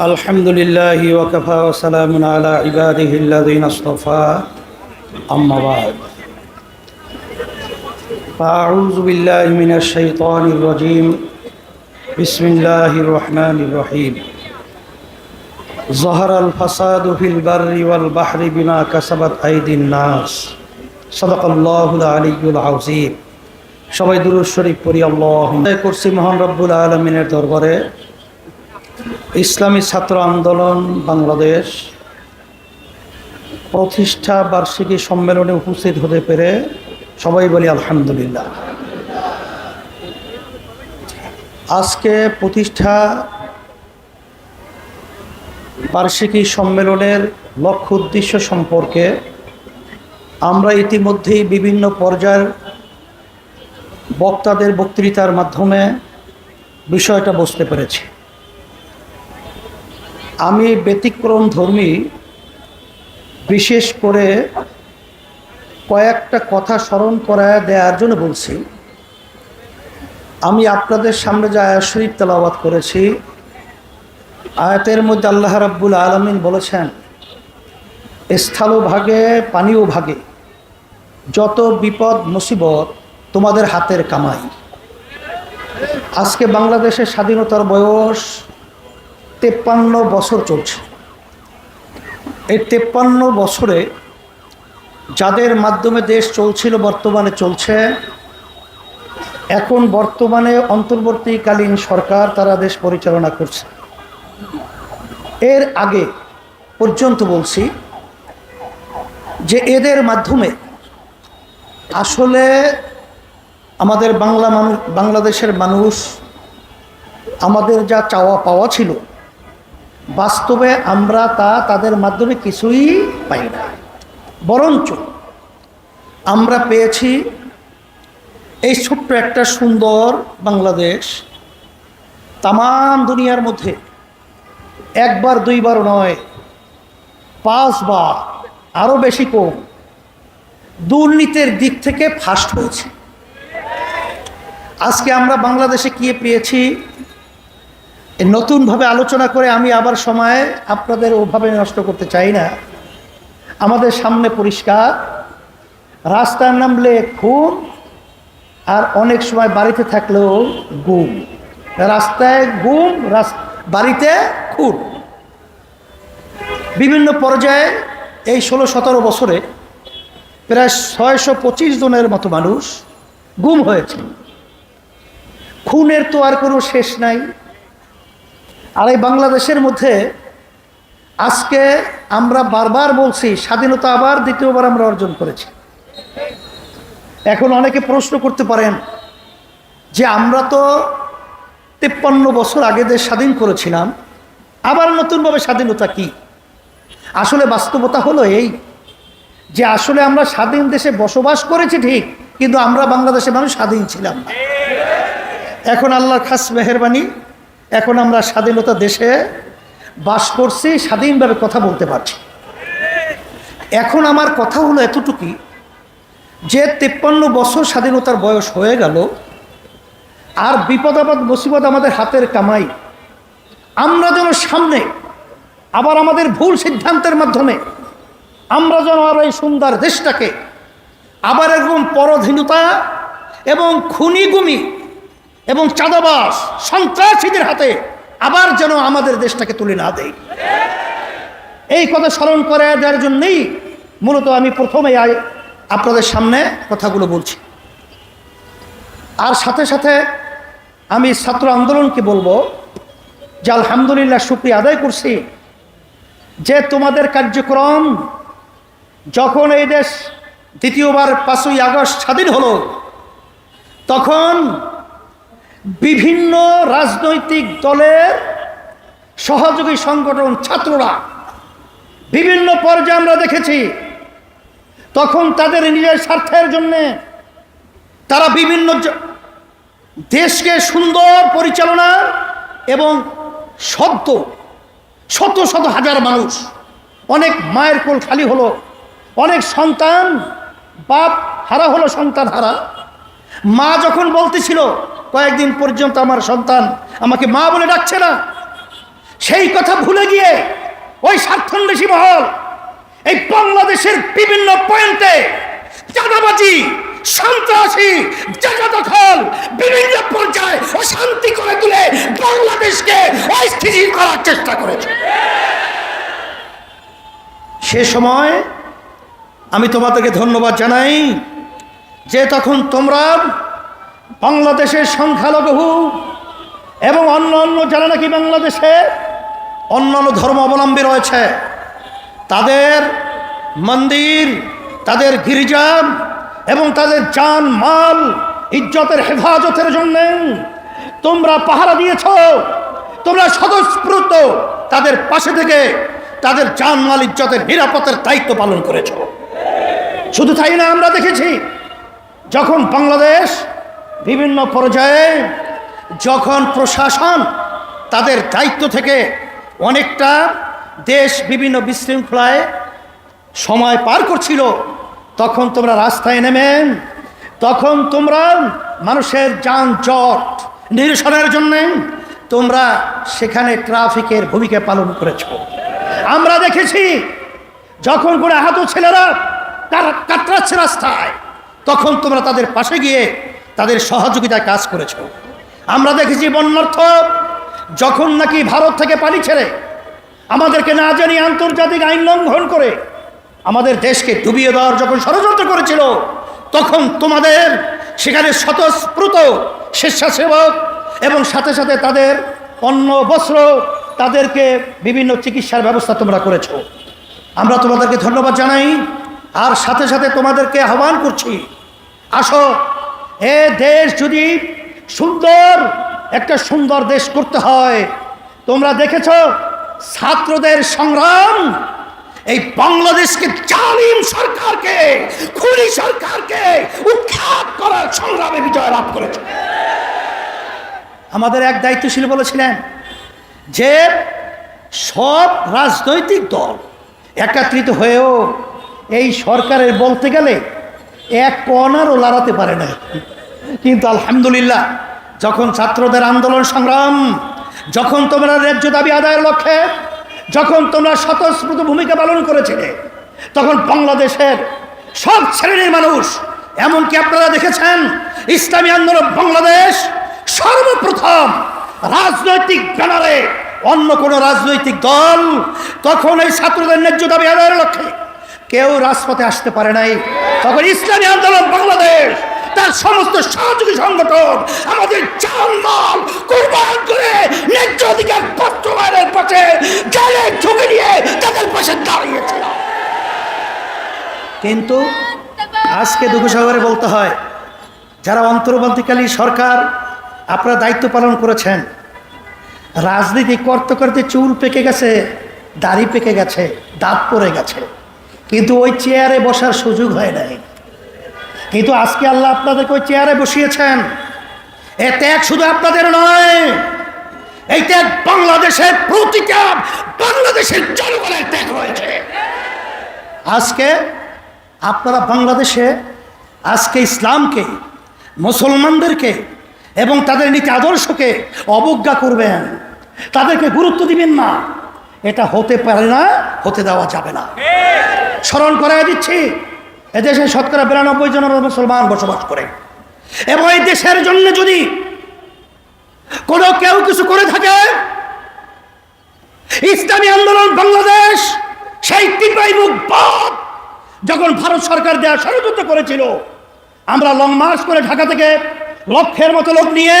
الحمد لله وكفى وسلام على عباده الذين اصطفى أما بعد فأعوذ بالله من الشيطان الرجيم بسم الله الرحمن الرحيم ظهر الفساد في البر والبحر بما كسبت أيدي الناس صدق الله العلي العظيم সবাই দুরুদ শরীফ পড়ি আল্লাহ করছি মহান রব্বুল আলমিনের দরবারে ইসলামী ছাত্র আন্দোলন বাংলাদেশ প্রতিষ্ঠা বার্ষিকী সম্মেলনে উপস্থিত হতে পেরে সবাই বলি আলহামদুলিল্লাহ। আজকে প্রতিষ্ঠা বার্ষিকী সম্মেলনের লক্ষ্য উদ্দেশ্য সম্পর্কে আমরা ইতিমধ্যেই বিভিন্ন পর্যায়ের বক্তাদের বক্তৃতার মাধ্যমে বিষয়টা বুঝতে পেরেছি। আমি ব্যতিক্রম ধর্মী, বিশেষ করে কয়েকটা কথা স্মরণ করায় দেওয়ার জন্য বলছি। আমি আপনাদের সামনে যে আয়াত শরীফ তেলাওয়াত করেছি, আয়াতের মধ্যে আল্লাহ রাব্বুল আলমিন বলেছেন স্থলও ভাগে, পানিও ভাগে, যত বিপদ মুসিবত তোমাদের হাতের কামাই। আজকে বাংলাদেশের স্বাধীনতার বয়স তেপ্পান্ন বছর চলছে। এই তেপ্পান্ন বছরে যাদের মাধ্যমে দেশ চলছিল, বর্তমানে চলছে, এখন বর্তমানে অন্তর্বর্তীকালীন সরকার তারা দেশ পরিচালনা করছে। এর আগে পর্যন্ত বলছি যে এদের মাধ্যমে আসলে আমাদের বাংলা মানুষ, বাংলাদেশের মানুষ আমাদের যা চাওয়া পাওয়া ছিল বাস্তবে আমরা তা তাদের মাধ্যমে কিছুই পাই না। বরঞ্চ আমরা পেয়েছি এই ছোট্ট একটা সুন্দর বাংলাদেশ তাম দুনিয়ার মধ্যে। একবার, দুইবার নয়, পাঁচবার আরও বেশি কম দুর্নীতির দিক থেকে ফার্স্ট হয়েছে। আজকে আমরা বাংলাদেশে কি পেয়েছি নতুনভাবে আলোচনা করে আমি আবার সময় আপনাদের ওভাবে নষ্ট করতে চাই না। আমাদের সামনে পরিষ্কার। রাস্তায় নামলে খুন আর অনেক সময় বাড়িতে থাকলেও গুম। রাস্তায় গুম বাড়িতে খুন। বিভিন্ন পর্যায়ে এই ষোলো সতেরো বছরে প্রায় ছয়শো পঁচিশ জনের মতো মানুষ গুম হয়েছে। খুনের তো আর কোনো শেষ নাই। আর এই বাংলাদেশের মধ্যে আজকে আমরা বারবার বলছি, স্বাধীনতা আবার দ্বিতীয়বার আমরা অর্জন করেছি। এখন অনেকে প্রশ্ন করতে পারেন যে আমরা তো তেপ্পান্ন বছর আগে দেশ স্বাধীন করেছিলাম, আবার নতুনভাবে স্বাধীনতা কি? আসলে বাস্তবতা হলো এই যে আসলে আমরা স্বাধীন দেশে বসবাস করেছি ঠিক, কিন্তু আমরা বাংলাদেশের মানুষ স্বাধীন ছিলাম এখন আল্লাহর খাস মেহরবানি এখন আমরা স্বাধীনতা দেশে বাস করছি, স্বাধীনভাবে কথা বলতে পারছি। এখন আমার কথা হলো এতটুকুই, যে তেপ্পান্ন বছর স্বাধীনতার বয়স হয়ে গেল, আর বিপদ, আপদ, মুসিবত আমাদের হাতের কামাই, আমরা যেন সামনে, আবার আমাদের ভুল সিদ্ধান্তের মাধ্যমে, আমরা যেন আর এই সুন্দর দেশটাকে আবার এরকম পরধীনতা এবং খুনিগুমি এবং চাঁদাবাস সন্ত্রাসীদের হাতে আবার যেন আমাদের দেশটাকে তুলে না দেয়। এই কথা স্মরণ করে দেওয়ার জন্যই মূলত আমি প্রথমে আপনাদের সামনে কথাগুলো বলছি। আর সাথে সাথে আমি ছাত্র আন্দোলনকে বলব যে আলহামদুলিল্লাহ শুক্রিয়া আদায় করছি যে তোমাদের কার্যক্রম যখন এই দেশ দ্বিতীয়বার পাঁচই আগস্ট স্বাধীন হলো, তখন বিভিন্ন রাজনৈতিক দলের সহযোগী সংগঠন, ছাত্ররা, বিভিন্ন পর্যায়ে আমরা দেখেছি, তখন তাদের নিজের স্বার্থের জন্যে তারা বিভিন্ন দেশকে সুন্দর পরিচালনা এবং শব্দ শত শত হাজার মানুষ, অনেক মায়ের কোল খালি হলো, অনেক সন্তান, বাপ হারা হলো, সন্তান হারা। মা যখন বলতেছিল কয়েকদিন পর্যন্ত আমার সন্তান আমাকে মা বলে ডাকছে না। সেই কথা ভুলে গিয়ে ওই স্বার্থন্বেষী মহল, এই বাংলাদেশের বিভিন্ন পয়েন্টে চাঁদাবাজি, সন্ত্রাসী জায়গা দখল বিভিন্ন পর্যায়ে অশান্তি করে তুলে বাংলাদেশকে অস্থিতিশীল করার চেষ্টা করেছে। সে সময় আমি তোমাদেরকে ধন্যবাদ জানাই যে তখন তোমরা বাংলাদেশের সংখ্যালঘু এবং অন্য অন্য যারা নাকি বাংলাদেশে অন্য ধর্ম অবলম্বী রয়েছে, তাদের মন্দির, তাদের গির্জা এবং তাদের যান মাল, ইজ্জতের হেফাজতের জন্য তোমরা পাহারা দিয়েছ, তোমরা স্বতঃস্ফূর্ত তাদের পাশে থেকে তাদের যান মাল, ইজ্জতের নিরাপত্তার দায়িত্ব পালন করেছ। শুধু তাই না, আমরা দেখেছি যখন বাংলাদেশ বিভিন্ন পর্যায়ে যখন প্রশাসন তাদের দায়িত্ব থেকে অনেকটা দেশ বিভিন্ন বিশৃঙ্খলায় সময় পার করছিল, তখন তোমরা রাস্তায় নেমেন, তখন তোমরা মানুষের যানজট নিরসনের জন্যে তোমরা সেখানে ট্রাফিকের ভূমিকা পালন করেছ। আমরা দেখেছি, যখন কোনো আহত ছেলেরা তারা কাতরাচ্ছে রাস্তায়, তখন তোমরা তাদের পাশে গিয়ে তাদের সহযোগিতায় কাজ করেছ। আমরা দেখেছি বন্যার্থ যখন নাকি ভারত থেকে পানি ছেড়ে আমাদেরকে না জানিয়ে আন্তর্জাতিক আইন লঙ্ঘন করে আমাদের দেশকে ডুবিয়ে দেওয়ার যখন ষড়যন্ত্র করেছিল, তখন তোমাদের সেখানে স্বতঃস্ফূর্ত স্বেচ্ছাসেবক এবং সাথে সাথে তাদের অন্ন, বস্ত্র, তাদেরকে বিভিন্ন চিকিৎসার ব্যবস্থা তোমরা করেছ। আমরা তোমাদেরকে ধন্যবাদ জানাই, আর সাথে সাথে তোমাদেরকে আহ্বান করছি, আসো এ দেশ যদি সুন্দর, একটা সুন্দর দেশ করতে হয়, তোমরা দেখেছ ছাত্রদের সংগ্রাম? এই বাংলাদেশকে জালিম সরকারকে, খুনি সরকারকে উৎখাত করার সংগ্রামে বিজয় লাভ করেছে। আমাদের এক দায়িত্বশীল বলেছিলেন যে সব রাজনৈতিক দল একত্রিত হয়েও এই সরকারের বলতে গেলে এক কণারও লড়াতে পারে না। কিন্তু আলহামদুলিল্লাহ, যখন ছাত্রদের আন্দোলন সংগ্রাম, যখন তোমরা ন্যায্য দাবি আদায়ের লক্ষ্যে, যখন তোমরা স্বতঃস্ফূর্ত ভূমিকা পালন করেছিলে, তখন বাংলাদেশের সব শ্রেণির মানুষ, এমনকি আপনারা দেখেছেন, ইসলামী আন্দোলন বাংলাদেশ সর্বপ্রথম রাজনৈতিক ব্যানারে অন্য কোনো রাজনৈতিক দল তখন এই ছাত্রদের ন্যায্য দাবি আদায়ের লক্ষ্যে কেউ রাজপথে আসতে পারে নাই। তখন ইসলামী আন্দোলন বাংলাদেশ, তার সমস্ত সহযোগী সংগঠন আমাদের জানমাল কোরবান করে ন্যায্য অধিকার বাস্তবায়নের পাশে জেলে ঝুঁকে নিয়ে তাদের পাশে দাঁড়িয়েছিল। কিন্তু আজকে দুঃখ সাগরে বলতে হয়, যারা অন্তর্বর্তীকালীন সরকার আপনারা দায়িত্ব পালন করেছেন, রাজনীতি করতে করতে চুল পেকে গেছে, দাড়ি পেকে গেছে, দাঁত পড়ে গেছে। কিন্তু ওই চেয়ারে বসার সুযোগ হয় নাই। কিন্তু আজকে আল্লাহ আপনাদেরকে ওই চেয়ারে বসিয়েছেন। এ ত্যাগ শুধু আপনাদের নয়, এই ত্যাগ বাংলাদেশের প্রতিটা বাংলাদেশের জনগণের ত্যাগ রয়েছে আজকে আপনারা বাংলাদেশে, আজকে ইসলামকে, মুসলমানদেরকে এবং তাদের নীতি আদর্শকে অবজ্ঞা করবেন। তাদেরকে গুরুত্ব দিবেন না। এটা হতে পারে না, হতে দেওয়া যাবে না। স্মরণ করাই দিচ্ছি, এদেশে শতকরা বিরানব্বই জন মুসলমান বসবাস করে। এবং এই দেশের জন্য যদি কোনো কেউ কিছু করে থাকে, ইসলামী আন্দোলন বাংলাদেশ, সেই টিপাই মুখ বাদ যখন ভারত সরকার দেওয়া ষড়যন্ত্র করেছিল, আমরা লং মার্চ করে ঢাকা থেকে লক্ষের মতো লোক নিয়ে,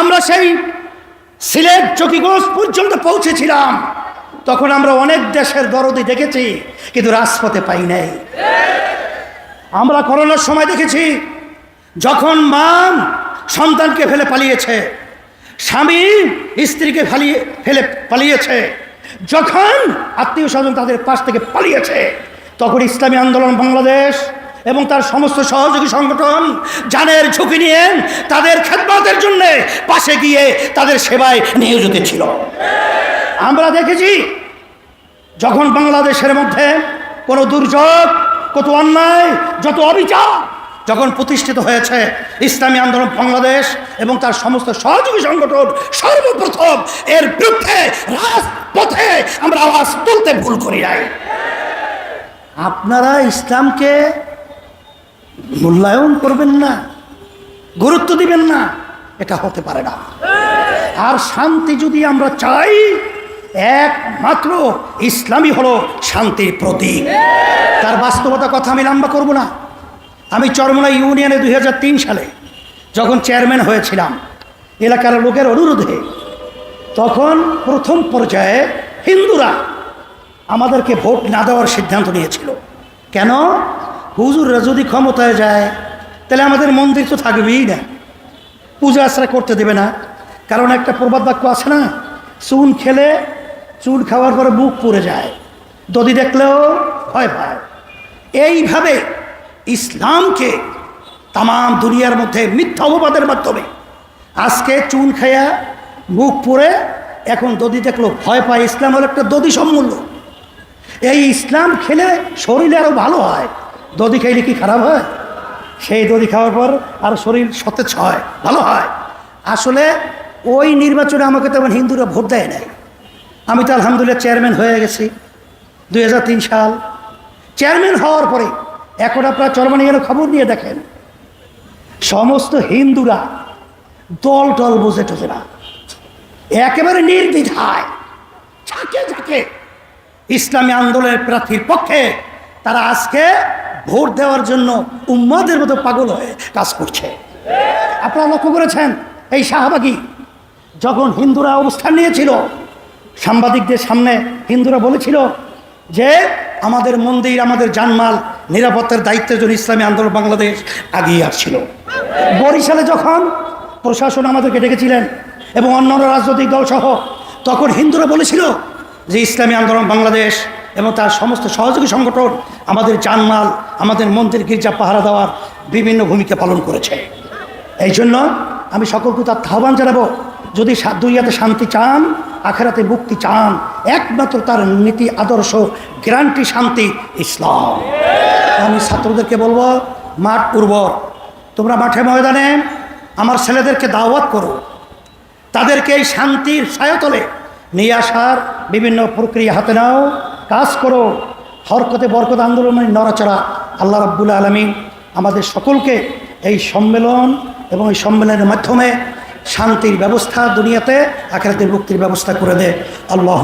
আমরা সেই সিলেট চকিগঞ্জ পর্যন্ত পৌঁছেছিলাম। তখন আমরা অনেক দেশের দরদি দেখেছি, কিন্তু রাজপথে পাই নাই। আমরা করোনার সময় দেখেছি, যখন মা সন্তানকে ফেলে পালিয়েছে, স্বামী স্ত্রীকে ফালিয়ে, ফেলে পালিয়েছে, যখন আত্মীয় স্বজন তাদের পাশ থেকে পালিয়েছে, তখন ইসলামী আন্দোলন বাংলাদেশ এবং তার সমস্ত সহযোগী সংগঠন জানের ঝুঁকি নিয়ে তাদের খেদমতের জন্যে পাশে গিয়ে তাদের সেবায় নিয়োজিত ছিল। আমরা দেখেছি, যখন বাংলাদেশের মধ্যে কোনো দুর্যোগ কত অন্যায়, যত অবিচার যখন প্রতিষ্ঠিত হয়েছে, ইসলামী আন্দোলন বাংলাদেশ এবং তার সমস্ত সহযোগী সংগঠন সর্বপ্রথম এর বিরুদ্ধে রাজপথে আমরা আওয়াজ তুলতে ভুল করি নাই। আপনারা ইসলামকে মূল্যায়ন করবেন না, গুরুত্ব দিবেন না, এটা হতে পারে না। আর শান্তি যদি আমরা চাই একমাত্র ইসলামই হলো শান্তির প্রতীক। তার বাস্তবতা কথা আমি লম্বা করব না। আমি চরমলা ইউনিয়নে দুই হাজার তিন সালে যখন চেয়ারম্যান হয়েছিলাম এলাকার লোকের অনুরোধে, তখন প্রথম পর্যায়ে হিন্দুরা আমাদেরকে ভোট না দেওয়ার সিদ্ধান্ত নিয়েছিল। কেন? হুজুররা যদি ক্ষমতায় যায়, তাহলে আমাদের মন্দির তো থাকবেই না। পূজা আশ্রা করতে দেবে না। কারণ একটা প্রবাদ বাক্য আছে না, চুন খেলে চুন খাওয়ার পরে বুক পুড়ে যায়। দদি দেখলেও ভয় পায়। এইভাবে ইসলামকে তাম দুনিয়ার মধ্যে মিথ্যা অপবাদের মাধ্যমে আজকে চুন খাইয়া মুখ পুড়ে, এখন দদি দেখল ভয় পায়। ইসলাম হলো একটা দদি সম্মূল্য। এই ইসলাম খেলে শরীরে আরও ভালো হয়। দদি খাইলে কি খারাপ হয়? সেই দদি খাওয়ার পর আর শরীর সতেজ হয়, ভালো হয়। আসলে ওই নির্বাচনে আমাকে তেমন হিন্দুরা ভোট দেয় নাই। আমি তো আলহামদুলিল্লাহ চেয়ারম্যান হয়ে গেছি দুই হাজার তিন সাল। চেয়ারম্যান হওয়ার পরে এখন আপনার চরমানিয়ার খবর নিয়ে দেখেন, সমস্ত হিন্দুরা দল টল বুঝে টোঝে না। একেবারে নির্দ্বিধায় ইসলামী আন্দোলনের প্রার্থীর পক্ষে তারা আজকে ভোট দেওয়ার জন্য উম্মাদের মতো পাগল হয়ে কাজ করছে। আপনারা লক্ষ্য করেছেন, এই শাহবাগী যখন হিন্দুরা অবস্থান নিয়েছিল সাংবাদিকদের সামনে হিন্দুরা বলেছিল যে আমাদের মন্দির, আমাদের জানমাল নিরাপত্তার দায়িত্বের জন্য ইসলামী আন্দোলন বাংলাদেশ আগিয়ে আসছিল। বরিশালে যখন প্রশাসন আমাদেরকে ডেকেছিলেন এবং অন্যান্য রাজনৈতিক দলসহ, তখন হিন্দুরা বলেছিল যে ইসলামী আন্দোলন বাংলাদেশ এবং তার সমস্ত সহযোগী সংগঠন আমাদের জানমাল, আমাদের মন্দির, গির্জা, পাহারা দেওয়ার বিভিন্ন ভূমিকা পালন করেছে। এই জন্য আমি সকলকে তার আহ্বান জানাব যদি সা- দুনিয়াতে শান্তি চান, আখেরাতে মুক্তি চান, একমাত্র তার নীতি, আদর্শ গ্যারান্টি শান্তি, ইসলাম। আমি ছাত্রদেরকে বলব, মাঠ উর্বর। তোমরা মাঠে ময়দানে আমার ছেলেদেরকে দাওয়াত করো। তাদেরকে এই শান্তির সায়তলে নিয়ে আসার বিভিন্ন প্রক্রিয়া হাতে নাও, কাজ করো। হরকতে বরকত আন্দোলনের নড়াচড়া আল্লাহ রাব্বুল আলমিন আমাদের সকলকে এই সম্মেলন এবং এই সম্মেলনের মাধ্যমে শান্তির ব্যবস্থা দুনিয়াতে আখেরাতের মুক্তির ব্যবস্থা করে দে। আল্লাহ